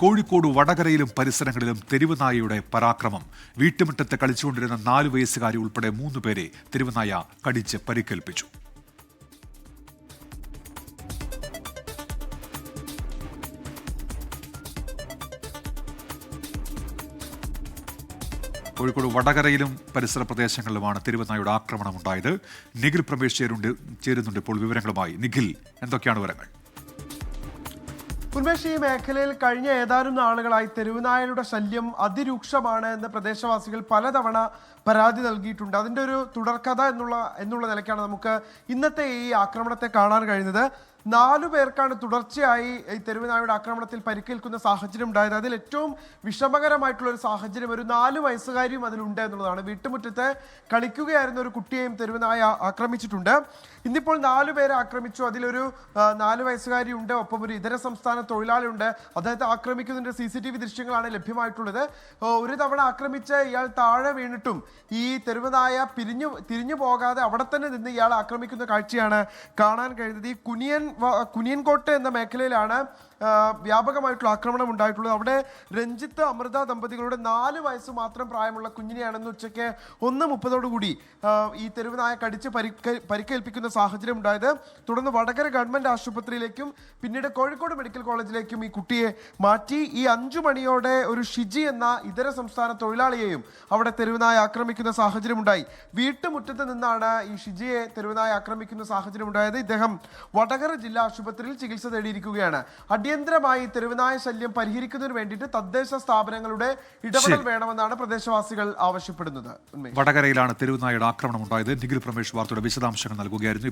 കോഴിക്കോട് വടകരയിലും പരിസരങ്ങളിലും തെരുവുനായയുടെ പരാക്രമം. വീട്ടുമുറ്റത്ത് കളിച്ചുകൊണ്ടിരുന്ന നാലു വയസ്സുകാരി ഉൾപ്പെടെ മൂന്ന് പേരെ തെരുവുനായ കടിച്ച് പരിക്കേൽപ്പിച്ചു. കോഴിക്കോട് വടകരയിലും പരിസര പ്രദേശങ്ങളിലുമാണ് തെരുവുനായുടെ ആക്രമണം ഉണ്ടായത് നിഖിൽ ചേരുണ്ട് ചേരുന്നുണ്ട് ഇപ്പോൾ വിവരങ്ങളുമായി. നിഖിൽ എന്തൊക്കെയാണ് വിവരങ്ങൾ? ഉന്മേഷ് ഈ മേഖലയിൽ കഴിഞ്ഞ ഏതാനും നാളുകളായി തെരുവുനായരുടെ ശല്യം അതിരൂക്ഷമാണ് എന്ന് പ്രദേശവാസികൾ പലതവണ പരാതി നൽകിയിട്ടുണ്ട്. അതിന്റെ ഒരു തുടർക്കഥ എന്നുള്ള എന്നുള്ള നിലയ്ക്കാണ് നമുക്ക് ഇന്നത്തെ ഈ ആക്രമണത്തെ കാണാൻ കഴിയുന്നത്. നാലു പേർക്കാണ് തുടർച്ചയായി ഈ തെരുവുനായുടെ ആക്രമണത്തിൽ പരിക്കേൽക്കുന്ന സാഹചര്യം ഉണ്ടായത്. അതിൽ ഏറ്റവും വിഷമകരമായിട്ടുള്ള ഒരു സാഹചര്യം ഒരു നാല് വയസ്സുകാരിയും അതിലുണ്ട് എന്നുള്ളതാണ്. വീട്ടുമുറ്റത്ത് കളിക്കുകയായിരുന്ന ഒരു കുട്ടിയെയും തെരുവുനായ ആക്രമിച്ചിട്ടുണ്ട്. ഇന്നിപ്പോൾ നാലു പേരെ ആക്രമിച്ചു. അതിലൊരു നാല് വയസ്സുകാരി ഉണ്ട് ഒപ്പം ഒരു ഇതര സംസ്ഥാന തൊഴിലാളി ഉണ്ട് അദ്ദേഹത്തെ ആക്രമിക്കുന്നതിന്റെ സി സി ടി വി ദൃശ്യങ്ങളാണ് ലഭ്യമായിട്ടുള്ളത്. ഒരു തവണ ആക്രമിച്ച ഇയാൾ താഴെ വീണിട്ടും ഈ തെരുവുനായ പിരിഞ്ഞു തിരിഞ്ഞു പോകാതെ അവിടെ തന്നെ നിന്ന് ഇയാൾ ആക്രമിക്കുന്ന കാഴ്ചയാണ് കാണാൻ കഴിയുന്നത് ഈ കുനിയൻ കുനിയൻകോട്ട് എന്ന മേഖലയിലാണ് വ്യാപകമായിട്ടുള്ള ആക്രമണം ഉണ്ടായിട്ടുള്ളത്. അവിടെ രഞ്ജിത്ത് അമൃത ദമ്പതികളുടെ നാല് വയസ്സ് മാത്രം പ്രായമുള്ള കുഞ്ഞിനെയാണെന്ന് ഉച്ചയ്ക്ക് ഒന്ന് മുപ്പതോടുകൂടി ഈ തെരുവ് നായ കടിച്ച് പരിക്ക പരിക്കേൽപ്പിക്കുന്ന സാഹചര്യം ഉണ്ടായത്. തുടർന്ന് വടകര ഗവൺമെന്റ് ആശുപത്രിയിലേക്കും പിന്നീട് കോഴിക്കോട് മെഡിക്കൽ കോളേജിലേക്കും ഈ കുട്ടിയെ മാറ്റി. ഈ അഞ്ചു മണിയോടെ ഒരു ഷിജി എന്ന ഇതര സംസ്ഥാന തൊഴിലാളിയെയും അവിടെ തെരുവുനായ ആക്രമിക്കുന്ന സാഹചര്യം ഉണ്ടായി. വീട്ടുമുറ്റത്ത് നിന്നാണ് ഈ ഷിജിയെ തെരുവുനായ ആക്രമിക്കുന്ന സാഹചര്യം ഉണ്ടായത്. ഇദ്ദേഹം വടകര ജില്ലാ ആശുപത്രിയിൽ ചികിത്സ തേടിയിരിക്കുകയാണ്. അടിയന്തരമായി തെരുവുനായ ശല്യം പരിഹരിക്കുന്നതിന് വേണ്ടിയിട്ട് തദ്ദേശ സ്ഥാപനങ്ങളുടെ ഇടപെടൽ വേണമെന്നാണ് പ്രദേശവാസികൾ ആവശ്യപ്പെടുന്നത്. വടകരയിലാണ് തെരുവുനായുടെ ആക്രമണം ഉണ്ടായത്. നിഖിൽ പ്രമേഷ് വാർത്തയുടെ വിശദാംശങ്ങൾ നൽകുകയായിരുന്നു.